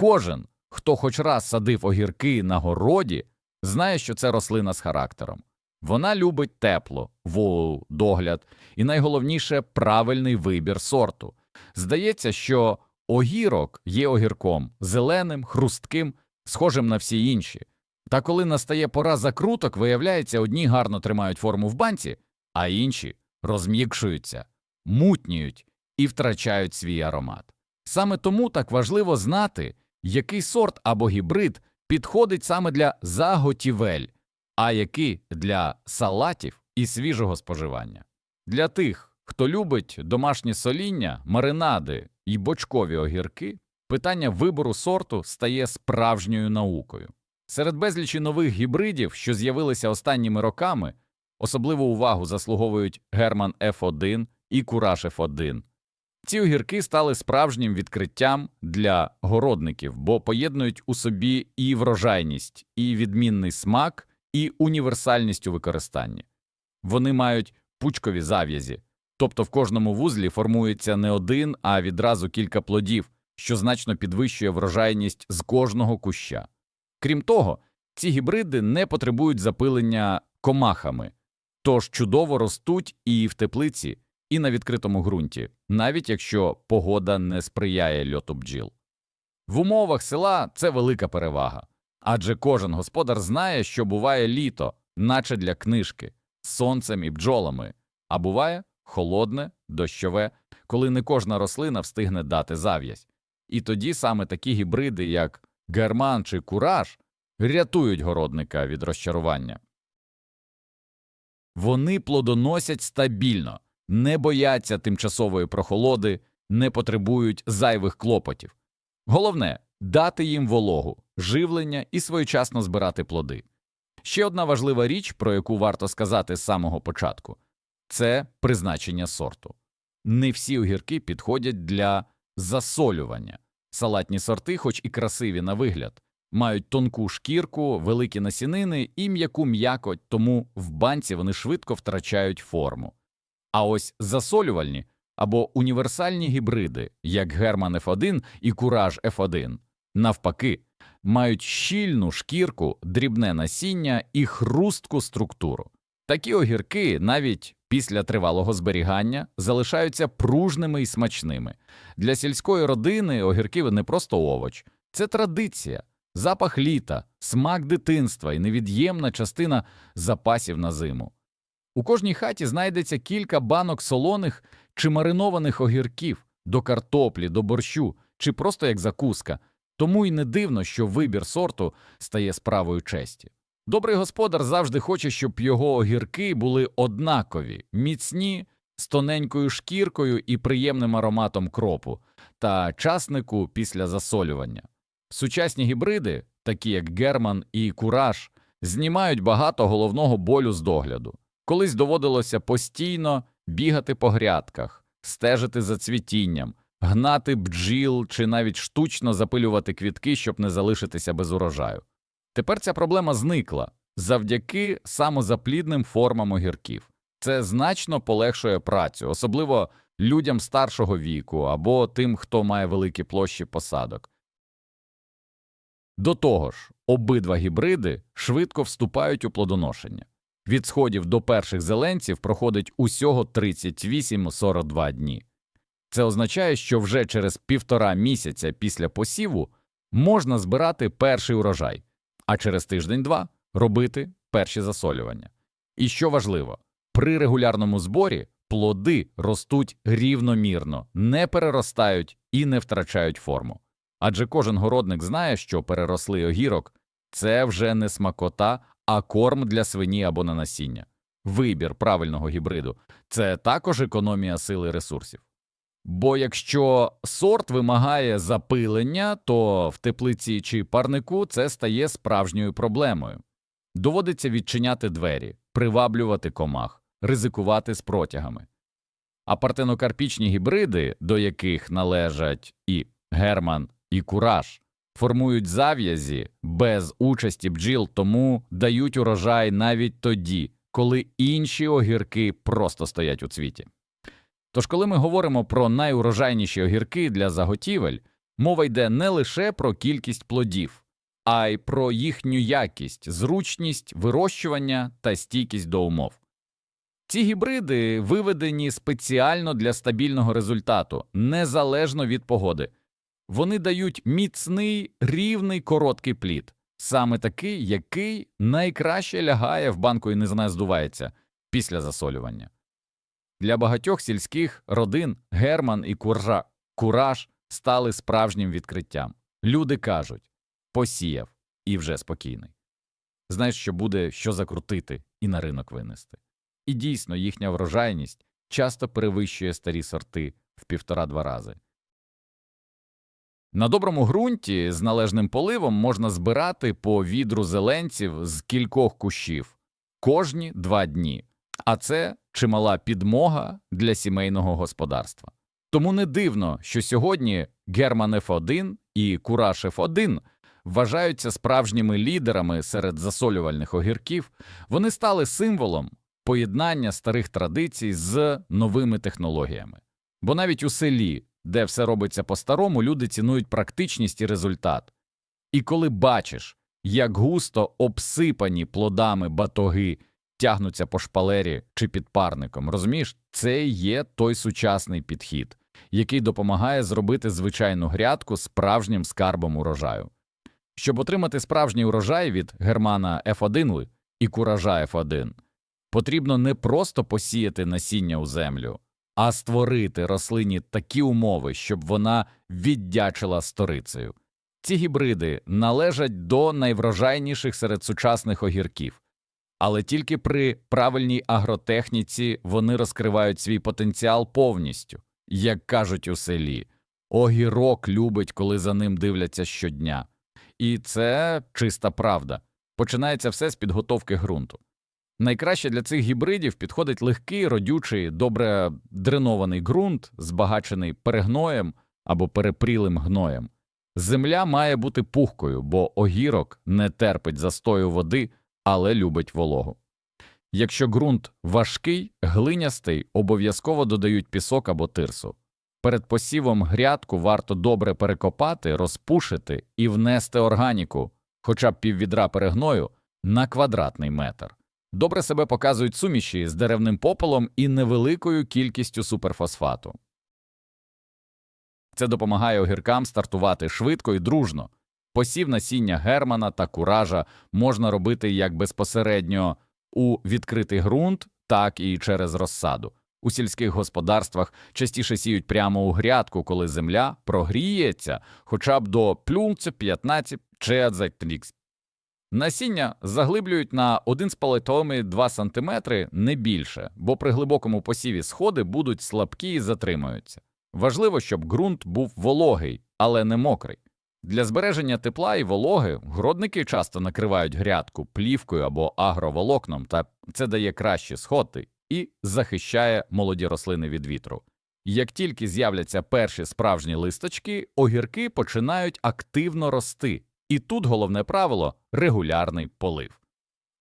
Кожен, хто хоч раз садив огірки на городі, знає, що це рослина з характером. Вона любить тепло, вологу, догляд і найголовніше правильний вибір сорту. Здається, що огірок є огірком зеленим, хрустким, схожим на всі інші. Та коли настає пора закруток, виявляється, одні гарно тримають форму в банці, а інші розм'якшуються, мутніють і втрачають свій аромат. Саме тому так важливо знати, який сорт або гібрид підходить саме для заготівель, а який для салатів і свіжого споживання. Для тих, хто любить домашнє соління, маринади і бочкові огірки, питання вибору сорту стає справжньою наукою. Серед безлічі нових гібридів, що з'явилися останніми роками, особливу увагу заслуговують Герман F1 і Кураж F1. Ці огірки стали справжнім відкриттям для городників, бо поєднують у собі і врожайність, і відмінний смак, і універсальність у використанні. Вони мають пучкові зав'язі, тобто в кожному вузлі формується не один, а відразу кілька плодів, що значно підвищує врожайність з кожного куща. Крім того, ці гібриди не потребують запилення комахами, тож чудово ростуть і в теплиці, і на відкритому ґрунті, навіть якщо погода не сприяє льоту бджіл. В умовах села це велика перевага, адже кожен господар знає, що буває літо, наче для книжки, з сонцем і бджолами, а буває холодне, дощове, коли не кожна рослина встигне дати зав'язь. І тоді саме такі гібриди, як герман чи кураж, рятують городника від розчарування. Вони плодоносять стабільно, не бояться тимчасової прохолоди, не потребують зайвих клопотів. Головне дати їм вологу, живлення і своєчасно збирати плоди. Ще одна важлива річ, про яку варто сказати з самого початку це призначення сорту. Не всі огірки підходять для засолювання. Салатні сорти, хоч і красиві на вигляд, мають тонку шкірку, великі насінини і м'яку м'якоть, тому в банці вони швидко втрачають форму. А ось засолювальні або універсальні гібриди, як Герман F1 і Кураж F1, навпаки, мають щільну шкірку, дрібне насіння і хрустку структуру. Такі огірки навіть після тривалого зберігання залишаються пружними і смачними. Для сільської родини огірки не просто овоч, це традиція, запах літа, смак дитинства і невід'ємна частина запасів на зиму. У кожній хаті знайдеться кілька банок солоних чи маринованих огірків до картоплі, до борщу чи просто як закуска, тому й не дивно, що вибір сорту стає справою честі. Добрий господар завжди хоче, щоб його огірки були однакові, міцні, з тоненькою шкіркою і приємним ароматом кропу та часнику після засолювання. Сучасні гібриди, такі як Герман і Кураж, знімають багато головного болю з догляду. Колись доводилося постійно бігати по грядках, стежити за цвітінням, гнати бджіл чи навіть штучно запилювати квітки, щоб не залишитися без урожаю. Тепер ця проблема зникла завдяки самозаплідним формам огірків. Це значно полегшує працю, особливо людям старшого віку або тим, хто має великі площі посадок. До того ж, обидва гібриди швидко вступають у плодоношення. Від сходів до перших зеленців проходить усього 38-42 дні. Це означає, що вже через півтора місяця після посіву можна збирати перший урожай, а через тиждень-два робити перші засолювання. І що важливо, при регулярному зборі плоди ростуть рівномірно, не переростають і не втрачають форму. Адже кожен городник знає, що перерослий огірок це вже не смакота, а корм для свині або на насіння. Вибір правильного гібриду це також економія сили і ресурсів. Бо якщо сорт вимагає запилення, то в теплиці чи парнику це стає справжньою проблемою. Доводиться відчиняти двері, приваблювати комах, ризикувати з протягами. А партенокарпічні гібриди, до яких належать і герман, і кураж, формують зав'язі без участі бджіл, тому дають урожай навіть тоді, коли інші огірки просто стоять у цвіті. Тож, коли ми говоримо про найурожайніші огірки для заготівель, Мова йде не лише про кількість плодів, а й про їхню якість, зручність вирощування та стійкість до умов. Ці гібриди виведені спеціально для стабільного результату, незалежно від погоди. Вони дають міцний, рівний, короткий плід, саме такий, який найкраще лягає в банку і не здувається після засолювання. Для багатьох сільських родин Герман і Куржа, Кураж стали справжнім відкриттям. Люди кажуть посіяв і вже спокійний. Знаєш, що буде що закрутити і на ринок винести. І дійсно їхня врожайність часто перевищує старі сорти в півтора-два рази. На доброму ґрунті з належним поливом можна збирати по відру зеленців з кількох кущів кожні два дні, а це чимала підмога для сімейного господарства. Тому не дивно, що сьогодні Герман F1 і Кураж F1 вважаються справжніми лідерами серед засолювальних огірків, вони стали символом поєднання старих традицій з новими технологіями. Бо навіть у селі, де все робиться по-старому, люди цінують практичність і результат. І коли бачиш, як густо обсипані плодами батоги тягнуться по шпалері чи під парником, розумієш, це є той сучасний підхід, який допомагає зробити звичайну грядку справжнім скарбом урожаю. Щоб отримати справжній урожай від германа F1 і куража F1, потрібно не просто посіяти насіння у землю, а створити рослині такі умови, щоб вона віддячила сторицею. Ці гібриди належать до найврожайніших серед сучасних огірків, але тільки при правильній агротехніці вони розкривають свій потенціал повністю, як кажуть у селі. Огірок любить, коли за ним дивляться щодня. І це чиста правда. Починається все з підготовки ґрунту. Найкраще для цих гібридів підходить легкий, родючий, добре дренований ґрунт, збагачений перегноєм або перепрілим гноєм. Земля має бути пухкою, бо огірок не терпить застою води, але любить вологу. Якщо ґрунт важкий, глинястий, обов'язково додають пісок або тирсу. Перед посівом грядку варто добре перекопати, розпушити і внести органіку, хоча б піввідра перегною, на квадратний метр. Добре себе показують суміші з деревним попелом і невеликою кількістю суперфосфату. Це допомагає огіркам стартувати швидко і дружно. Посів насіння германа та куража можна робити як безпосередньо у відкритий ґрунт, так і через розсаду. У сільських господарствах частіше сіють прямо у грядку, коли земля прогріється хоча б до плюнця 15 чи трікс. Насіння заглиблюють на 1,5-2 см не більше, бо при глибокому посіві сходи будуть слабкі і затримуються. Важливо, щоб ґрунт був вологий, але не мокрий. Для збереження тепла і вологи городники часто накривають грядку плівкою або агроволокном, та це дає кращі сходи і захищає молоді рослини від вітру. Як тільки з'являться перші справжні листочки, огірки починають активно рости, і тут головне правило регулярний полив.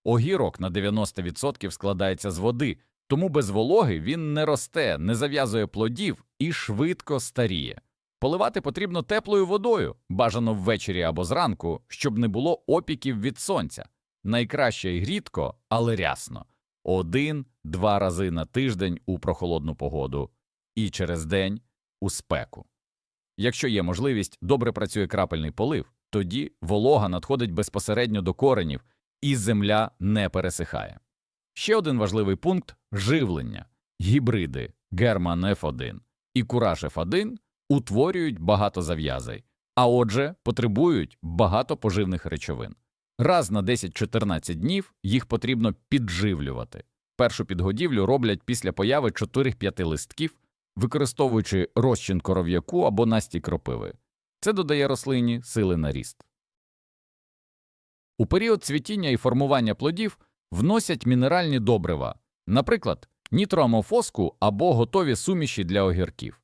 Огірок на 90% складається з води, тому без вологи він не росте, не зав'язує плодів і швидко старіє. Поливати потрібно теплою водою, бажано ввечері або зранку, щоб не було опіків від сонця. Найкраще й рідко, але рясно один-два рази на тиждень у прохолодну погоду і через день у спеку. Якщо є можливість, добре працює крапельний полив, тоді волога надходить безпосередньо до коренів і земля не пересихає. Ще один важливий пункт живлення гібриди Герман F1 і Кураж F1 утворюють багато зав'язей, а отже, потребують багато поживних речовин. Раз на 10-14 днів їх потрібно підживлювати. Першу підгодівлю роблять після появи 4-5 листків, використовуючи розчин коров'яку або настій кропиви. Це додає рослині сили на ріст. У період цвітіння і формування плодів вносять мінеральні добрива, наприклад, нітроамофоску або готові суміші для огірків.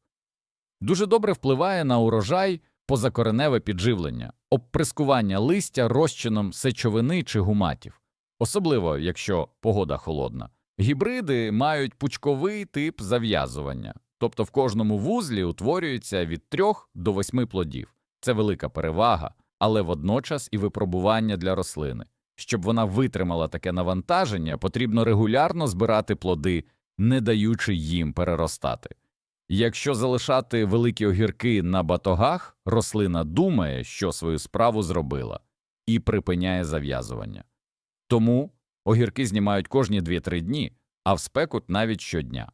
Дуже добре впливає на урожай позакореневе підживлення, обприскування листя розчином сечовини чи гуматів, особливо якщо погода холодна. Гібриди мають пучковий тип зав'язування, тобто в кожному вузлі утворюється від 3 до 8 плодів. Це велика перевага, але водночас і випробування для рослини. Щоб вона витримала таке навантаження, потрібно регулярно збирати плоди, не даючи їм переростати. Якщо залишати великі огірки на батогах, рослина думає, що свою справу зробила, і припиняє зав'язування. Тому огірки знімають кожні 2-3 дні, а в спеку навіть щодня.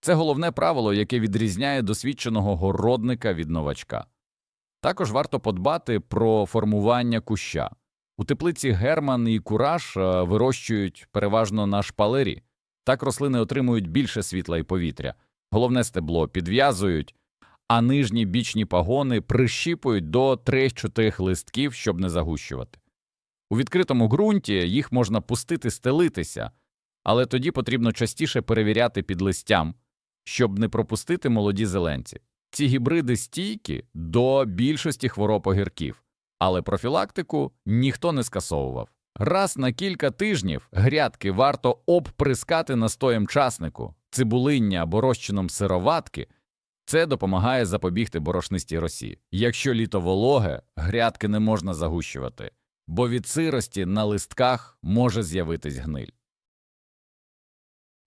Це головне правило, яке відрізняє досвідченого городника від новачка. Також варто подбати про формування куща. У теплиці Герман і Кураж е, вирощують переважно на шпалері. Так рослини отримують більше світла і повітря. Головне стебло підв'язують, а нижні бічні пагони прищіпують до 3-4 листків, щоб не загущувати. У відкритому ґрунті їх можна пустити стелитися, але тоді потрібно частіше перевіряти під листям, щоб не пропустити молоді зеленці. Ці гібриди стійкі до більшості хвороб огірків, але профілактику ніхто не скасовував. Раз на кілька тижнів грядки варто обприскати настоєм часнику, цибулиння або розчином сироватки. Це допомагає запобігти борошнистій росі. Якщо літо вологе, грядки не можна загущувати, бо від сирості на листках може з'явитись гниль.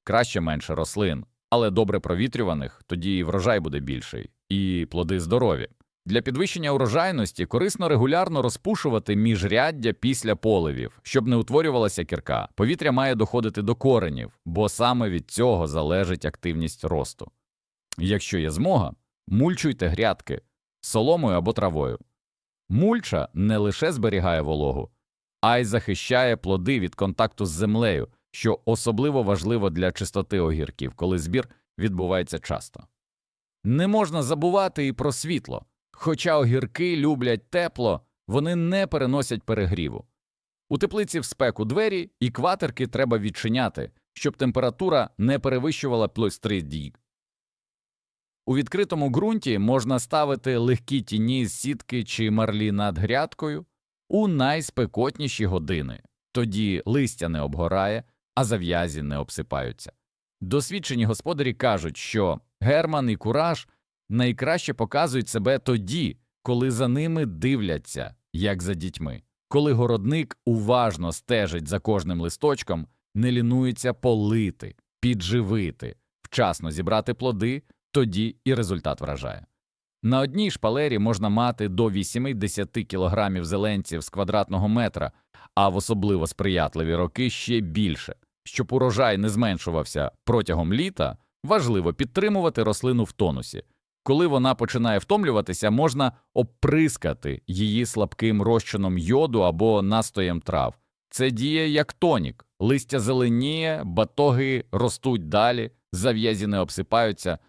Краще менше рослин, але добре провітрюваних, тоді і врожай буде більший, і плоди здорові. Для підвищення урожайності корисно регулярно розпушувати міжряддя після поливів, щоб не утворювалася кірка. Повітря має доходити до коренів, бо саме від цього залежить активність росту. Якщо є змога, мульчуйте грядки соломою або травою. Мульча не лише зберігає вологу, а й захищає плоди від контакту з землею, що особливо важливо для чистоти огірків, коли збір відбувається часто. Не можна забувати і про світло. Хоча огірки люблять тепло, вони не переносять перегріву. У теплиці в спеку двері і кватерки треба відчиняти, щоб температура не перевищувала плюс 3 дій. У відкритому ґрунті можна ставити легкі тіні з сітки чи марлі над грядкою у найспекотніші години. Тоді листя не обгорає, а зав'язі не обсипаються. Досвідчені господарі кажуть, що герман і кураж найкраще показують себе тоді, коли за ними дивляться, як за дітьми. Коли городник уважно стежить за кожним листочком, не лінується полити, підживити, вчасно зібрати плоди, тоді і результат вражає. На одній шпалері можна мати до 8-10 кілограмів зеленців з квадратного метра, а в особливо сприятливі роки ще більше. Щоб урожай не зменшувався протягом літа, важливо підтримувати рослину в тонусі. Коли вона починає втомлюватися, можна оприскати її слабким розчином йоду або настоєм трав. Це діє як тонік, листя зеленіє, батоги ростуть далі, зав'язі не обсипаються.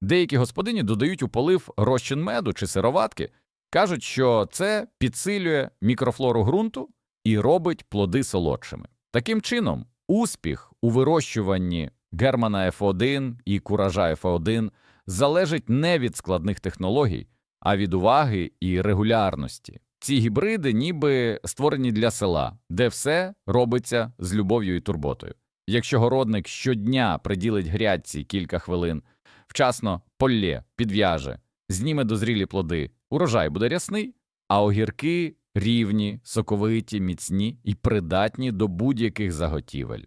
Деякі господині додають у полив розчин меду чи сироватки, кажуть, що це підсилює мікрофлору ґрунту і робить плоди солодшими. Таким чином, успіх у вирощуванні Германа F1 і куража F1 залежить не від складних технологій, а від уваги і регулярності. Ці гібриди ніби створені для села, де все робиться з любов'ю і турботою. Якщо городник щодня приділить грядці кілька хвилин, вчасно полє, підв'яже, зніме дозрілі плоди, урожай буде рясний, а огірки рівні, соковиті, міцні і придатні до будь-яких заготівель.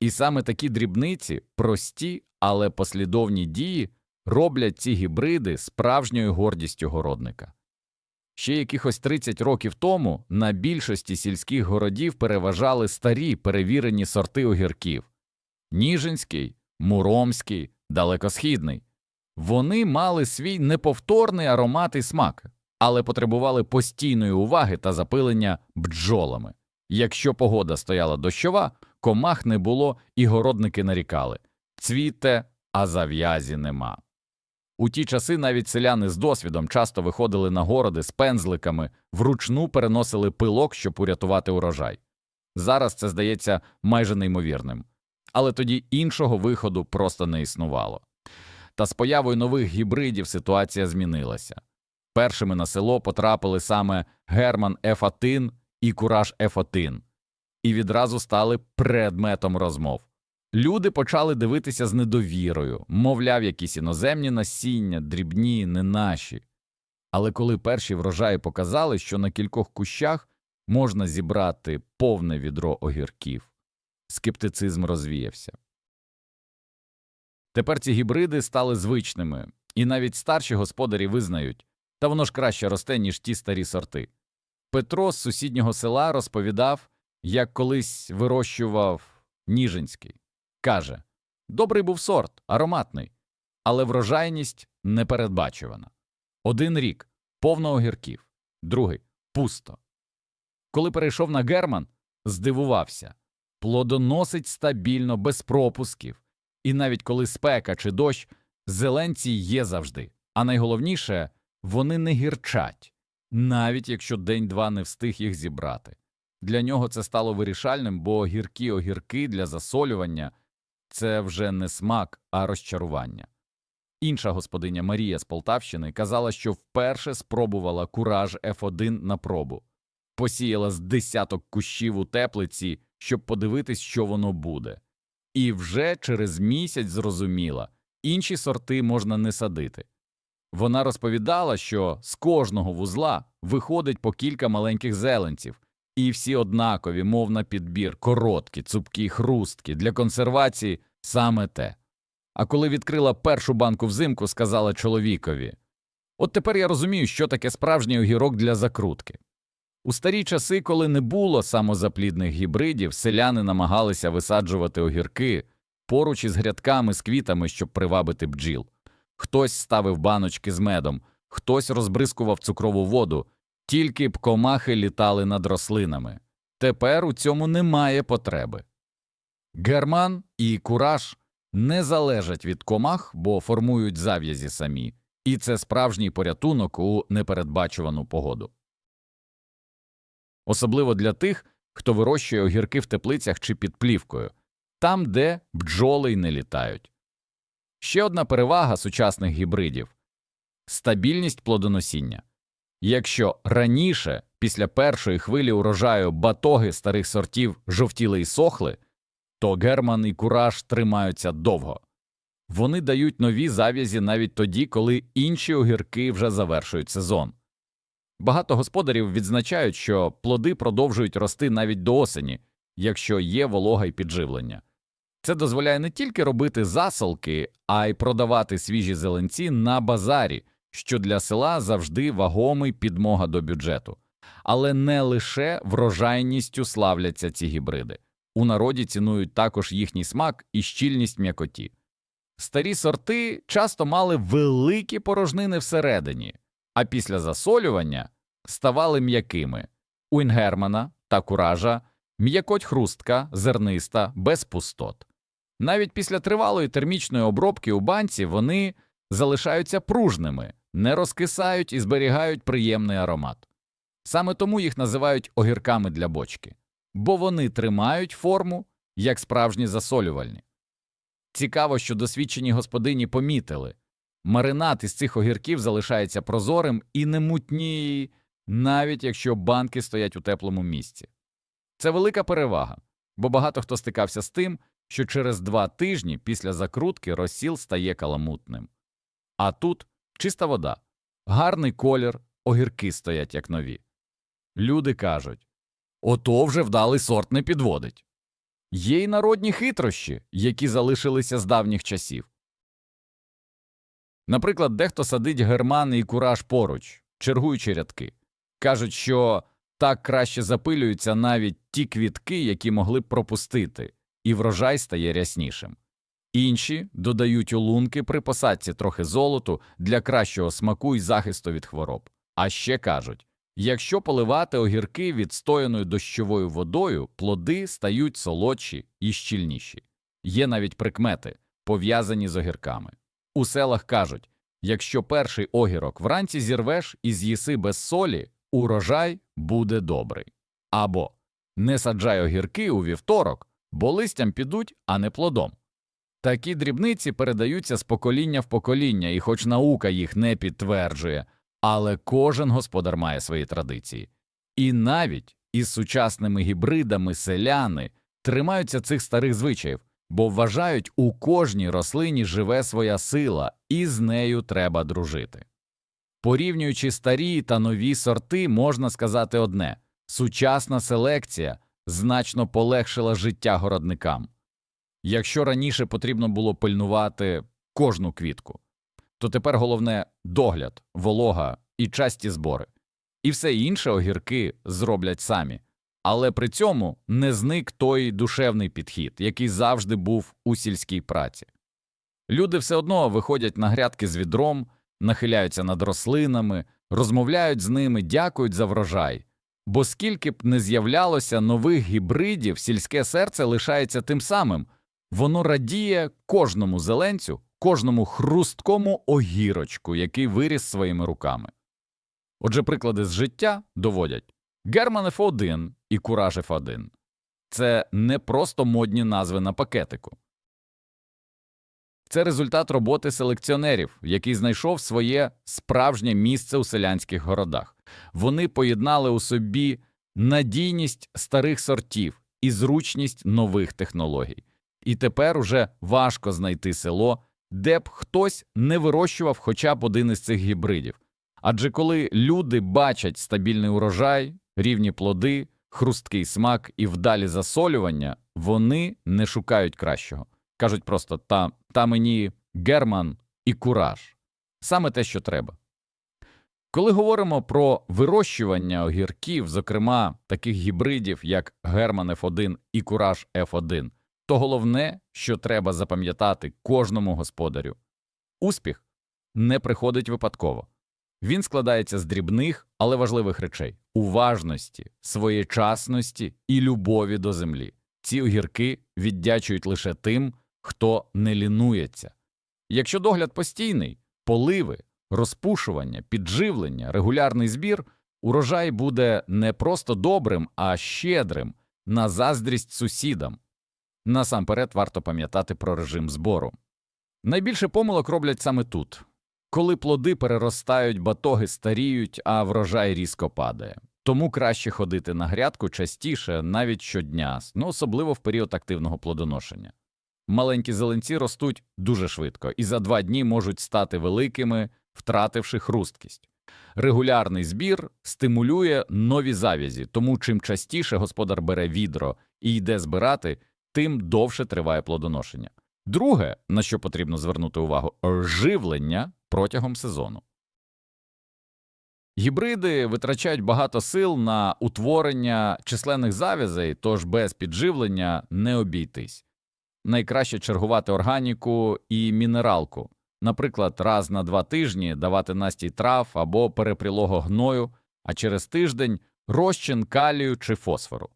І саме такі дрібниці, прості, але послідовні дії роблять ці гібриди справжньою гордістю городника. Ще якихось 30 років тому на більшості сільських городів переважали старі перевірені сорти огірків Ніжинський, Муромський, Далекосхідний. Вони мали свій неповторний аромат і смак, але потребували постійної уваги та запилення бджолами. Якщо погода стояла дощова, комах не було і городники нарікали цвіте, а зав'язі нема. У ті часи навіть селяни з досвідом часто виходили на городи з пензликами, вручну переносили пилок, щоб урятувати урожай. Зараз це здається майже неймовірним, але тоді іншого виходу просто не існувало. Та з появою нових гібридів ситуація змінилася. Першими на село потрапили саме Герман F1 і Кураж F1, і відразу стали предметом розмов. Люди почали дивитися з недовірою, мовляв, якісь іноземні насіння, дрібні, не наші. Але коли перші врожаї показали, що на кількох кущах можна зібрати повне відро огірків, скептицизм розвіявся. Тепер ці гібриди стали звичними, і навіть старші господарі визнають, та воно ж краще росте, ніж ті старі сорти. Петро з сусіднього села розповідав, як колись вирощував Ніжинський. Каже добрий був сорт, ароматний, але врожайність непередбачувана. Один рік повно огірків, другий пусто. Коли перейшов на Герман, здивувався плодоносить стабільно, без пропусків, і навіть коли спека чи дощ, зеленці є завжди. А найголовніше вони не гірчать, навіть якщо день-два не встиг їх зібрати. Для нього це стало вирішальним, бо гіркі огірки для засолювання це вже не смак, а розчарування. Інша господиня Марія з Полтавщини казала, що вперше спробувала кураж F1 на пробу, посіяла з десяток кущів у теплиці, щоб подивитись, що воно буде, і вже через місяць зрозуміла інші сорти можна не садити. Вона розповідала, що з кожного вузла виходить по кілька маленьких зеленців, і всі однакові, мов на підбір, короткі, цупкі, хрусткі, для консервації саме те. А коли відкрила першу банку взимку, сказала чоловікові От тепер я розумію, що таке справжній огірок для закрутки. У старі часи, коли не було самозаплідних гібридів, селяни намагалися висаджувати огірки поруч із грядками з квітами, щоб привабити бджіл. Хтось ставив баночки з медом, хтось розбризкував цукрову воду, тільки б комахи літали над рослинами. Тепер у цьому немає потреби. Герман і кураж не залежать від комах, бо формують зав'язі самі, і це справжній порятунок у непередбачувану погоду. Особливо для тих, хто вирощує огірки в теплицях чи під плівкою, там, де бджоли й не літають. Ще одна перевага сучасних гібридів стабільність плодоносіння. Якщо раніше, після першої хвилі урожаю батоги старих сортів жовтіли й сохли, то герман і кураж тримаються довго. Вони дають нові зав'язі навіть тоді, коли інші огірки вже завершують сезон. Багато господарів відзначають, що плоди продовжують рости навіть до осені, якщо є волога й підживлення. Це дозволяє не тільки робити засолки, а й продавати свіжі зеленці на базарі, що для села завжди вагомий підмога до бюджету. Але не лише врожайністю славляться ці гібриди. У народі цінують також їхній смак і щільність м'якоті. Старі сорти часто мали великі порожнини всередині, а після засолювання ставали м'якими. У інгермана та куража м'якоть хрустка, зерниста, без пустот. Навіть після тривалої термічної обробки у банці вони залишаються пружними, не розкисають і зберігають приємний аромат. Саме тому їх називають огірками для бочки, бо вони тримають форму як справжні засолювальні. Цікаво, що досвідчені господині помітили маринад із цих огірків залишається прозорим і не мутніє, навіть якщо банки стоять у теплому місці. Це велика перевага, бо багато хто стикався з тим, що через два тижні після закрутки розсіл стає каламутним. А тут чиста вода, гарний колір, огірки стоять як нові. Люди кажуть ото вже вдалий сорт не підводить. Є й народні хитрощі, які залишилися з давніх часів. Наприклад, дехто садить германи і кураж поруч, чергуючи рядки. Кажуть, що так краще запилюються навіть ті квітки, які могли б пропустити, і врожай стає ряснішим. Інші додають у лунки при посадці трохи золоту для кращого смаку і захисту від хвороб. А ще кажуть якщо поливати огірки відстояною дощовою водою, плоди стають солодші і щільніші. Є навіть прикмети, пов'язані з огірками. У селах кажуть якщо перший огірок вранці зірвеш і з'їси без солі, урожай буде добрий. Або не саджай огірки у вівторок, бо листям підуть, а не плодом. Такі дрібниці передаються з покоління в покоління, і хоч наука їх не підтверджує, але кожен господар має свої традиції. І навіть із сучасними гібридами селяни тримаються цих старих звичаїв, бо вважають, у кожній рослині живе своя сила, і з нею треба дружити. Порівнюючи старі та нові сорти, можна сказати одне сучасна селекція значно полегшила життя городникам. Якщо раніше потрібно було пильнувати кожну квітку, то тепер головне догляд, волога і часті збори. І все інше огірки зроблять самі. Але при цьому не зник той душевний підхід, який завжди був у сільській праці. Люди все одно виходять на грядки з відром, нахиляються над рослинами, розмовляють з ними, дякують за врожай. Бо скільки б не з'являлося нових гібридів, сільське серце лишається тим самим воно радіє кожному зеленцю, кожному хрусткому огірочку, який виріс своїми руками. Отже, приклади з життя доводять Герман F1 і Кураж F1 – це не просто модні назви на пакетику. Це результат роботи селекціонерів, який знайшов своє справжнє місце у селянських городах. Вони поєднали у собі надійність старих сортів і зручність нових технологій. І тепер уже важко знайти село, де б хтось не вирощував хоча б один із цих гібридів. Адже коли люди бачать стабільний урожай, рівні плоди, хрусткий смак і вдалі засолювання, вони не шукають кращого. Кажуть просто та, та мені герман і кураж саме те, що треба. Коли говоримо про вирощування огірків, зокрема таких гібридів, як Герман F1 і Кураж F1, то головне, що треба запам'ятати кожному господарю успіх не приходить випадково. Він складається з дрібних, але важливих речей уважності, своєчасності і любові до землі. Ці огірки віддячують лише тим, хто не лінується. Якщо догляд постійний, поливи, розпушування, підживлення, регулярний збір, урожай буде не просто добрим, а щедрим на заздрість сусідам. Насамперед варто пам'ятати про режим збору. Найбільше помилок роблять саме тут, коли плоди переростають, батоги старіють, а врожай різко падає. Тому краще ходити на грядку частіше, навіть щодня, ну особливо в період активного плодоношення. Маленькі зеленці ростуть дуже швидко і за два дні можуть стати великими, втративши хрусткість. Регулярний збір стимулює нові завязі, тому чим частіше господар бере відро і йде збирати, тим довше триває плодоношення. Друге, на що потрібно звернути увагу, живлення протягом сезону. Гібриди витрачають багато сил на утворення численних завязей, тож без підживлення не обійтись. Найкраще чергувати органіку і мінералку, наприклад, раз на два тижні давати настій трав або перепрілого гною, а через тиждень розчин калію чи фосфору.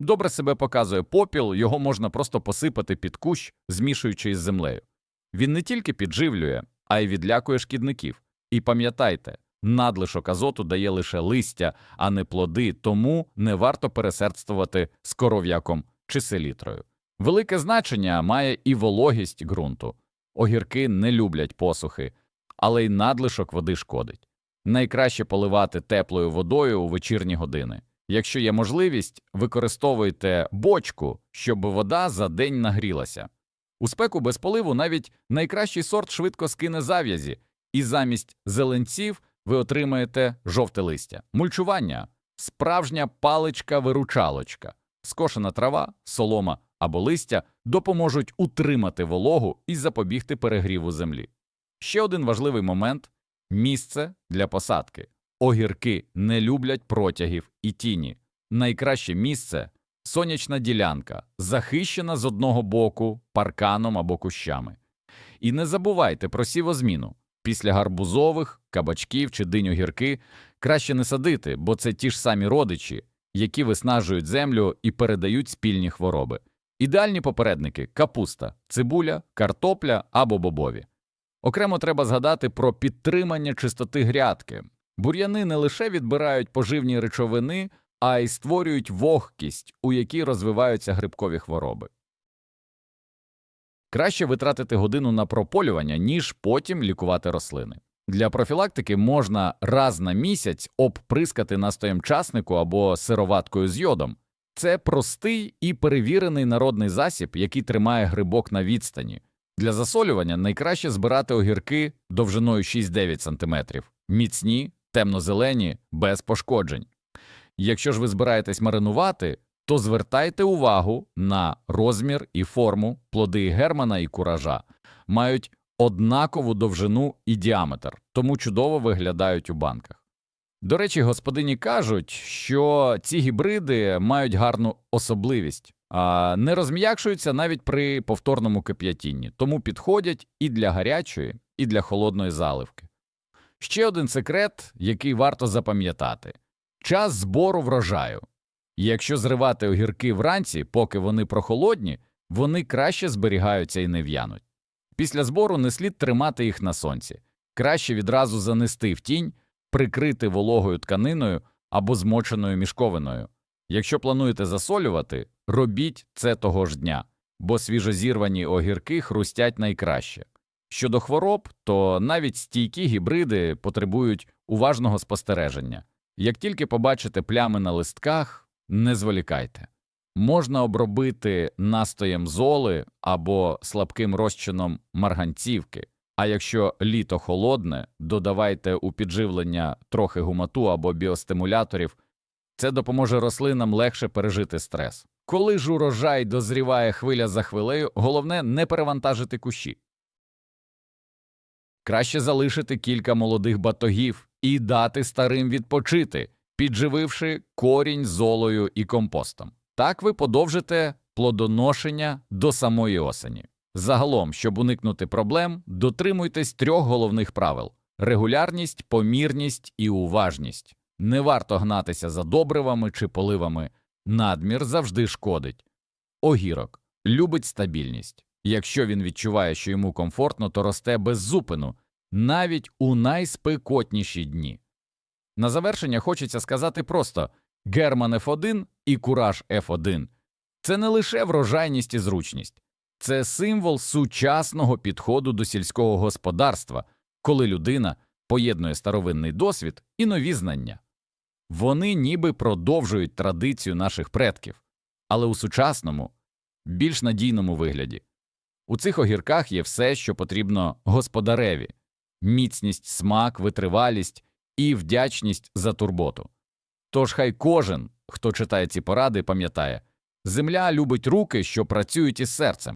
Добре себе показує попіл, його можна просто посипати під кущ, змішуючи із землею. Він не тільки підживлює, а й відлякує шкідників. І пам'ятайте, надлишок азоту дає лише листя, а не плоди, тому не варто пересердствувати з коров'яком чи селітрою. Велике значення має і вологість ґрунту. Огірки не люблять посухи, але й надлишок води шкодить. Найкраще поливати теплою водою у вечірні години. Якщо є можливість, використовуйте бочку, щоб вода за день нагрілася. У спеку без поливу навіть найкращий сорт швидко скине зав'язі, і замість зеленців ви отримаєте жовте листя, мульчування, справжня паличка-виручалочка, скошена трава, солома або листя допоможуть утримати вологу і запобігти перегріву землі. Ще один важливий момент місце для посадки. Огірки не люблять протягів і тіні. Найкраще місце сонячна ділянка, захищена з одного боку парканом або кущами. І не забувайте про сівозміну. Після гарбузових, кабачків чи динь огірки краще не садити, бо це ті ж самі родичі, які виснажують землю і передають спільні хвороби. Ідеальні попередники капуста, цибуля, картопля або бобові. Окремо треба згадати про підтримання чистоти грядки. Бур'яни не лише відбирають поживні речовини, а й створюють вогкість, у якій розвиваються грибкові хвороби. Краще витратити годину на прополювання, ніж потім лікувати рослини. Для профілактики можна раз на місяць обприскати настоєм часнику або сироваткою з йодом. Це простий і перевірений народний засіб, який тримає грибок на відстані. Для засолювання найкраще збирати огірки довжиною 6-9 см міцні, темно-зелені, без пошкоджень. Якщо ж ви збираєтесь маринувати, то звертайте увагу на розмір і форму плоди германа і куража. Мають однакову довжину і діаметр, тому чудово виглядають у банках. До речі, господині кажуть, що ці гібриди мають гарну особливість, а не розм'якшуються навіть при повторному кип'ятінні, тому підходять і для гарячої, і для холодної заливки. Ще один секрет, який варто запам'ятати час збору врожаю. Якщо зривати огірки вранці, поки вони прохолодні, вони краще зберігаються і не в'януть. Після збору не слід тримати їх на сонці, краще відразу занести в тінь, прикрити вологою тканиною або змоченою мішковиною. Якщо плануєте засолювати, робіть це того ж дня, бо свіжозірвані огірки хрустять найкраще. Щодо хвороб, то навіть стійкі гібриди потребують уважного спостереження. Як тільки побачите плями на листках, не зволікайте. Можна обробити настоєм золи або слабким розчином марганцівки, а якщо літо холодне, додавайте у підживлення трохи гумату або біостимуляторів. Це допоможе рослинам легше пережити стрес. Коли ж урожай дозріває хвиля за хвилею, головне не перевантажити кущі. Краще залишити кілька молодих батогів і дати старим відпочити, піджививши корінь золою і компостом. Так ви подовжите плодоношення до самої осені. Загалом, щоб уникнути проблем, дотримуйтесь трьох головних правил регулярність, помірність і уважність. Не варто гнатися за добривами чи поливами, надмір завжди шкодить. Огірок любить стабільність. Якщо він відчуває, що йому комфортно, то росте без зупину, навіть у найспекотніші дні. На завершення хочеться сказати просто Герман F1 і Кураж F1 – це не лише врожайність і зручність, це символ сучасного підходу до сільського господарства, коли людина поєднує старовинний досвід і нові знання. Вони ніби продовжують традицію наших предків, але у сучасному, більш надійному вигляді. У цих огірках є все, що потрібно господареві міцність, смак, витривалість і вдячність за турботу. Тож хай кожен, хто читає ці поради, пам'ятає земля любить руки, що працюють із серцем.